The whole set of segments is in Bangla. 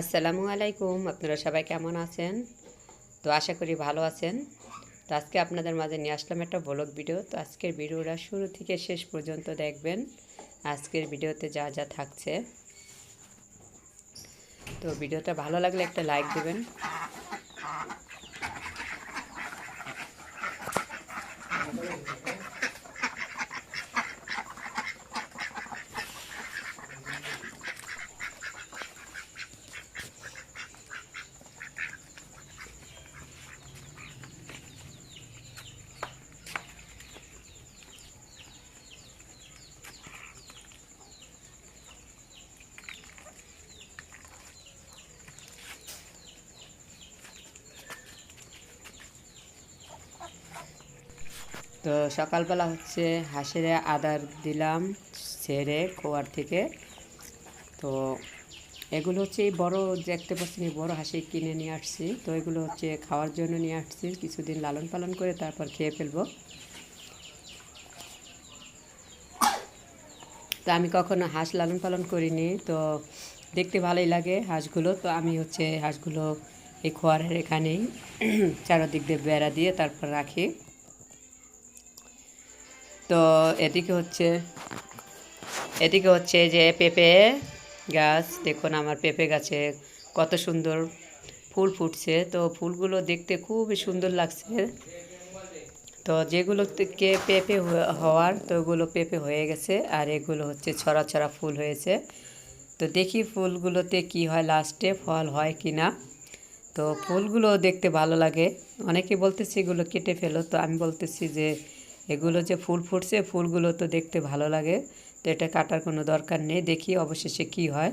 আসসালামু আলাইকুম, আপনারা সবাই কেমন আছেন? তো আশা করি ভালো আছেন। তো আজকে আপনাদের মাঝে নিয়ে আসলাম একটা ব্লগ ভিডিও। তো আজকের ভিডিওটা শুরু থেকে শেষ পর্যন্ত দেখবেন। আজকের ভিডিওতে যা যা থাকছে। তো ভিডিওটা ভালো লাগলে একটা লাইক দেবেন। তো সকালবেলা হচ্ছে হাঁসের আদার দিলাম, ছেড়ে খোয়ার থেকে। তো এগুলো হচ্ছে এই বড় দেখতে পাচ্ছেন, এই বড় হাঁসি কিনে নিয়ে আসছি। তো এগুলো হচ্ছে খাওয়ার জন্য নিয়ে আসছি, কিছুদিন লালন পালন করে তারপর খেয়ে ফেলব। তো আমি কখনো হাঁস লালন পালন করিনি, তো দেখতে ভালোই লাগে হাঁসগুলো। তো আমি হচ্ছে হাঁসগুলো এই খোয়ারের এখানেই চারোদিক দিয়ে বেড়া দিয়ে তারপর রাখি। তো এদিকে হচ্ছে এদিকে হচ্ছে যে পেঁপে গাছ, দেখুন আমার পেঁপে গাছে কত সুন্দর ফুল ফুটছে। তো ফুলগুলো দেখতে খুবই সুন্দর লাগছে। তো যেগুলো থেকে পেঁপে হওয়ার, তো ওগুলো পেঁপে হয়ে গেছে। আর এগুলো হচ্ছে ছড়া ছড়া ফুল হয়েছে। তো দেখি ফুলগুলোতে কি হয়, লাস্টে ফল হয় কি না। তো ফুলগুলো দেখতে ভালো লাগে। অনেকে বলতেছে এগুলো কেটে ফেলো। তো আমি বলতেছি যে এগুলো যে ফুল ফুটছে, ফুলগুলো তো দেখতে ভালো লাগে। তো এটা কাটার কোনো দরকার নেই, দেখি অবশেষে কি হয়।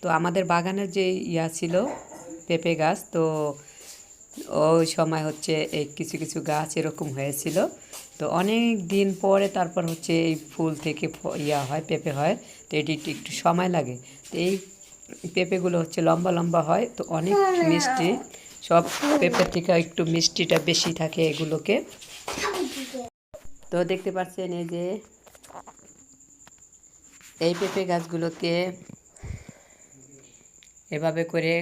তো আমাদের বাগানের যে ইয়া ছিল, পেঁপে গাছ, তো ওই সময় হচ্ছে এই কিছু কিছু গাছ এরকম হয়েছিল। তো অনেক দিন পরে তারপর হচ্ছে এই ফুল থেকে ইয়া হয়, পেঁপে হয়, তো এটি একটু সময় লাগে। তো এই পেঁপেগুলো হচ্ছে লম্বা লম্বা হয়, তো অনেক মিষ্টি। সব পেঁপের থেকে একটু মিষ্টিটা বেশি থাকে এগুলোকে। তো দেখতে পাচ্ছেন এই যে এই পেঁপে গাছগুলোকে এভাবে করে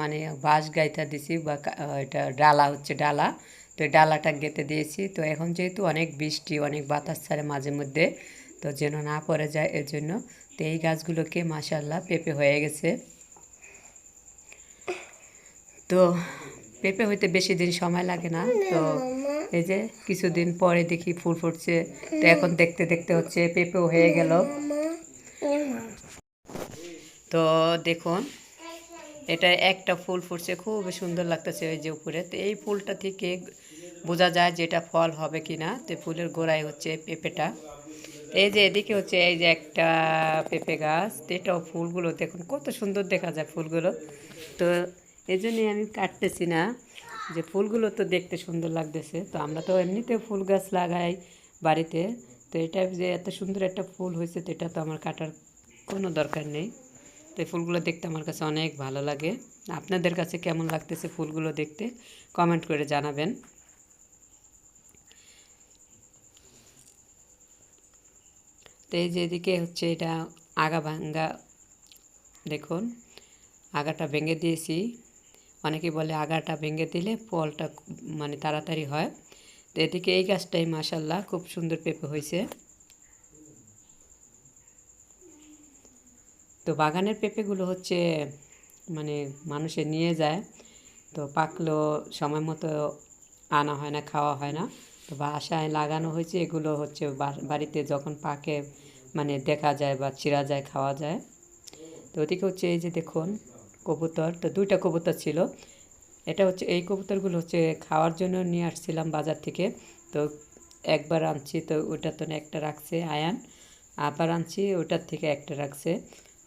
মানে বাঁশ গাইতা দিছি বা এটা ডালা হচ্ছে ডালা। তো ডালাটা গেঁথে দিয়েছি। তো এখন যেহেতু অনেক বৃষ্টি, অনেক বাতাস ছাড়ে মাঝে মধ্যে, তো যেন না পড়ে যায় এর জন্য তো এই গাছগুলোকে মাসাল্লাহ পেঁপে হয়ে গেছে। তো পেঁপে হইতে বেশি দিন সময় লাগে না। তো এই যে কিছুদিন পরে দেখি ফুল ফুটছে, তো এখন দেখতে দেখতে হচ্ছে পেঁপেও হয়ে গেল। তো দেখুন, এটা একটা ফুল ফুটছে, খুব সুন্দর লাগতেছে ওই যে উপরে। তো এই ফুলটা থেকে বোঝা যায় যে এটা ফল হবে কি না তো ফুলের গোড়ায় হচ্ছে পেঁপেটা। এই যে এদিকে হচ্ছে এই যে একটা পেঁপে গাছ এটাও ফুলগুলো দেখুন কত সুন্দর দেখা যায় ফুলগুলো। তো এই জন্যই আমি কাটতেছি না। যে ফুলগুলো তো দেখতে সুন্দর লাগতেছে। তো আমরা তো এমনিতে ফুল গাছ লাগাই বাড়িতে। তো এটা যে এত সুন্দর একটা ফুল হয়েছে, তো এটা তো আমার কাটার কোনো দরকার নেই। তো এই ফুলগুলো দেখতে আমার কাছে অনেক ভালো লাগে। আপনাদের কাছে কেমন লাগতেছে ফুলগুলো দেখতে? কমেন্ট করে জানাবেন। তো এই যে এদিকে হচ্ছে এটা আগা ভাঙ্গা, দেখুন, আগাটা ভেঙে দিয়েছি। অনেকে বলে আগাটা ভেঙে দিলে ফলটা মানে তাড়াতাড়ি হয়। তো এদিকে এই গাছটাই মাসাল্লাহ খুব সুন্দর পেঁপে হয়েছে। তো বাগানের পেঁপেগুলো হচ্ছে মানে মানুষে নিয়ে যায়। তো পাকলো, সময় মতো আনা হয় না, খাওয়া হয় না। তো বাসায় লাগানো হয়েছে, এগুলো হচ্ছে বাড়িতে যখন পাকে মানে দেখা যায় বা চিরা যায়, খাওয়া যায়। তো ওদিকে হচ্ছে এই যে দেখুন কবুতর, তো দুইটা কবুতর ছিল। এটা হচ্ছে, এই কবুতরগুলো হচ্ছে খাওয়ার জন্য নিয়ে আসছিলাম বাজার থেকে। তো একবার আনছি, তো ওটা তো একটা রাখছে আয়ান। আবার আনছি, ওটার থেকে একটা রাখছে।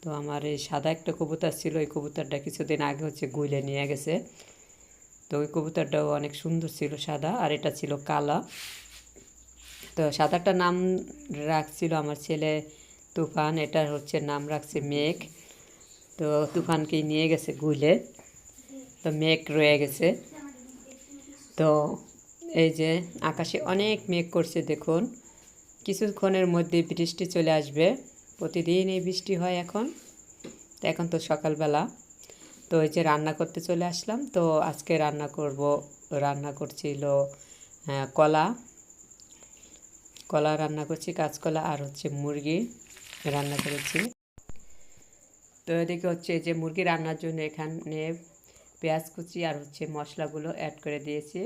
তো আমার এই সাদা একটা কবুতর ছিল, ওই কবুতরটা কিছুদিন আগে হচ্ছে গুইলে নিয়ে গেছে। তো ওই কবুতরটাও অনেক সুন্দর ছিল সাদা, আর এটা ছিল কালা। তো সাদাটার নাম রাখছিল আমার ছেলে তুফান, এটার হচ্ছে নাম রাখছে মেঘ। তো তুফানকেই নিয়ে গেছে গুলে। তো মেঘ রয়ে গেছে। তো এই যে আকাশে অনেক মেঘ করছে, দেখুন। কিছুক্ষণের মধ্যে বৃষ্টি চলে আসবে। প্রতিদিন এই বৃষ্টি হয় এখন। তো এখন তো সকালবেলা। তো এই যে রান্না করতে চলে আসলাম। তো আজকে রান্না করব, রান্না করছিল কলা। কলা রান্না করছি, কাঁচকলা আর হচ্ছে মুরগি রান্না করেছি। তো এদিকে হচ্ছে যে মুরগি রান্নার জন্য এখানে পেঁয়াজ কুচি আর হচ্ছে মশলাগুলো অ্যাড করে দিয়েছি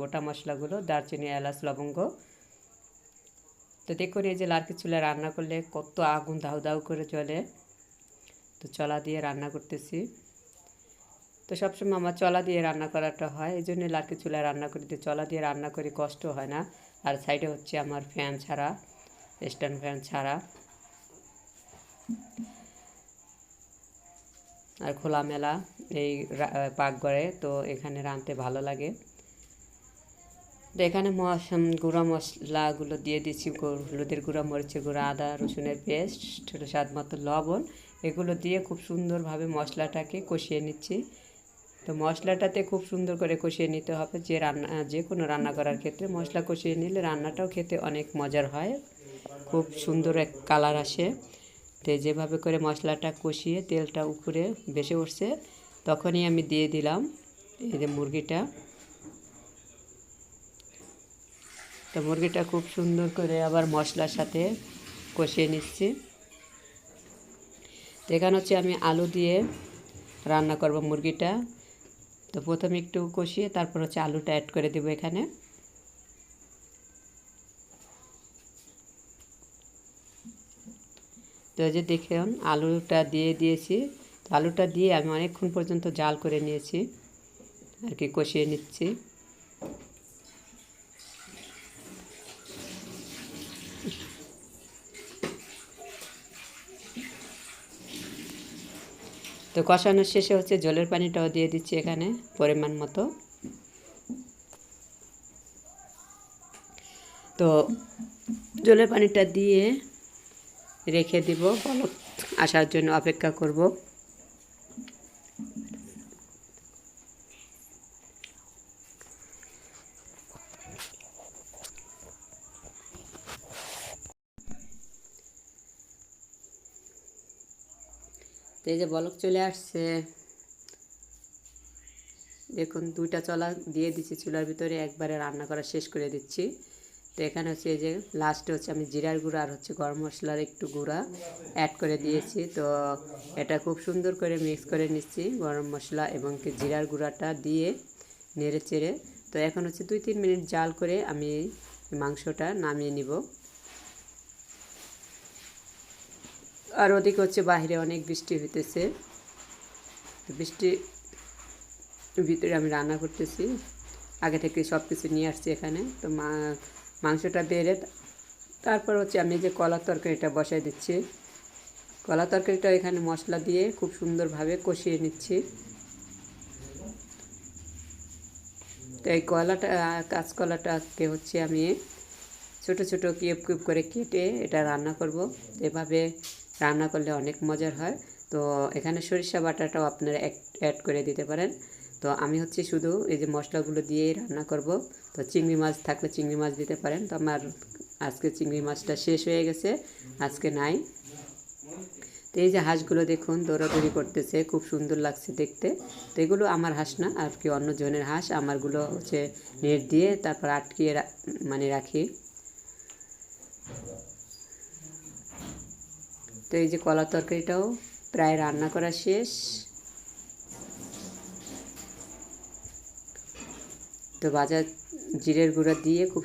গোটা মশলাগুলো, দারচিনি, এলাচ, লবঙ্গ। তো দেখুন এই যে লার্কি চুলায় রান্না করলে কত আগুন দাউ দাউ করে জ্বলে তো চলা দিয়ে রান্না করতেছি। তো সবসময় আমার চলা দিয়ে রান্না করাটা হয়, এই জন্য লার্কি চুলায় রান্না করি। তো চলা দিয়ে রান্না করি কষ্ট হয় না, আর সাইডে হচ্ছে আমার ফ্যান ছাড়া স্ট্যান্ড ফ্যান ছাড়া। আর খোলামেলা এই পাকঘরে তো এখানে রাঁধতে ভালো লাগে। তো এখানে গুঁড়া মশলাগুলো দিয়ে দিচ্ছি হলুদের গুঁড়া, মরিচের গুঁড়া, আদা, রসুনের পেস্ট স্বাদ মতো লবণ, এগুলো দিয়ে খুব সুন্দরভাবে মশলাটাকে কষিয়ে নিচ্ছি। তো মশলাটাতে খুব সুন্দর করে কষিয়ে নিতে হবে, যে রান্না যে কোনো রান্না করার ক্ষেত্রে মশলা কষিয়ে নিলে রান্নাটাও খেতে অনেক মজার হয়। খুব সুন্দর এক কালার আসে। তো যেভাবে করে মশলাটা কষিয়ে তেলটা উপরে ভেসে উঠছে, তখনই আমি দিয়ে দিলাম এই যে মুরগিটা। তো মুরগিটা খুব সুন্দর করে আবার মশলার সাথে কষিয়ে নিচ্ছি। তো এখানে হচ্ছে আমি আলু দিয়ে রান্না করব মুরগিটা। তো প্রথমে একটু কষিয়ে তারপর হচ্ছে আলুটা অ্যাড করে দেবো এখানে। তো যে দেখুন আলুটা দিয়ে দিয়েছি। আলুটা দিয়ে আমি অনেকক্ষণ পর্যন্ত জাল করে নিয়েছি। আর কি কষিয়ে নিচ্ছি। তো কষানোর শেষে হচ্ছে জলের পানিটাও দিয়ে দিচ্ছি এখানে পরিমাণ মতো। তো জলের পানিটা দিয়ে রেখে দিব। বলক আসার জন্য অপেক্ষা করব। এই যে বলক চলে আসছে। দেখুন, দুইটা চলা দিয়ে দিচ্ছি চুলার ভিতরে, একবারে রান্না করা শেষ করে দিচ্ছি। তো এখানে হচ্ছে এই যে লাস্টে হচ্ছে আমি জিরার গুঁড়া আর হচ্ছে গরম মশলার একটু গুঁড়া অ্যাড করে দিয়েছি। তো এটা খুব সুন্দর করে মিক্স করে নিচ্ছি গরম মশলা এবং কি জিরার গুঁড়াটা দিয়ে নেড়ে চেড়ে। তো এখন হচ্ছে দুই তিন মিনিট জাল করে আমি মাংসটা নামিয়ে নিব। আর ওদিকে হচ্ছে বাইরে অনেক বৃষ্টি হইতেছে। বৃষ্টি ভিতরে আমি রান্না করতেছি। আগে থেকে সব কিছু নিয়ে আসছি এখানে। তো মা মাংসটা বেড়ে তারপর হচ্ছে আমি যে কলার তরকারিটা বসাই দিচ্ছি। কলা তরকারিটা এখানে মশলা দিয়ে খুব সুন্দরভাবে কষিয়ে নিচ্ছি। তো এই কলাটা কাঁচকলাটাকে হচ্ছে আমি ছোট ছোট কিউব কিউব করে কেটে এটা রান্না করব। এভাবে রান্না করলে অনেক মজার হয়। তো এখানে সরিষা বাটাটাও আপনারা অ্যাড করে দিতে পারেন। তো আমি হচ্ছে শুধু এই যে মশলাগুলো দিয়েই রান্না করব। তো চিংড়ি মাছ থাকলে চিংড়ি মাছ দিতে পারেন। তো আমার আজকে চিংড়ি মাছটা শেষ হয়ে গেছে, আজকে নাই। তো এই যে হাঁসগুলো দেখুন, দৌড়াদৌড়ি করতেছে, খুব সুন্দর লাগছে দেখতে। তো এগুলো আমার হাঁস না, আর কি অন্য জনের হাঁস। আমারগুলো হচ্ছে নেট দিয়ে তারপর আটকিয়ে মানে রাখি। তো এই যে কলা তরকারিটাও প্রায় রান্না করা শেষ। তো বাজার জিরের গুঁড়া দিয়ে খুব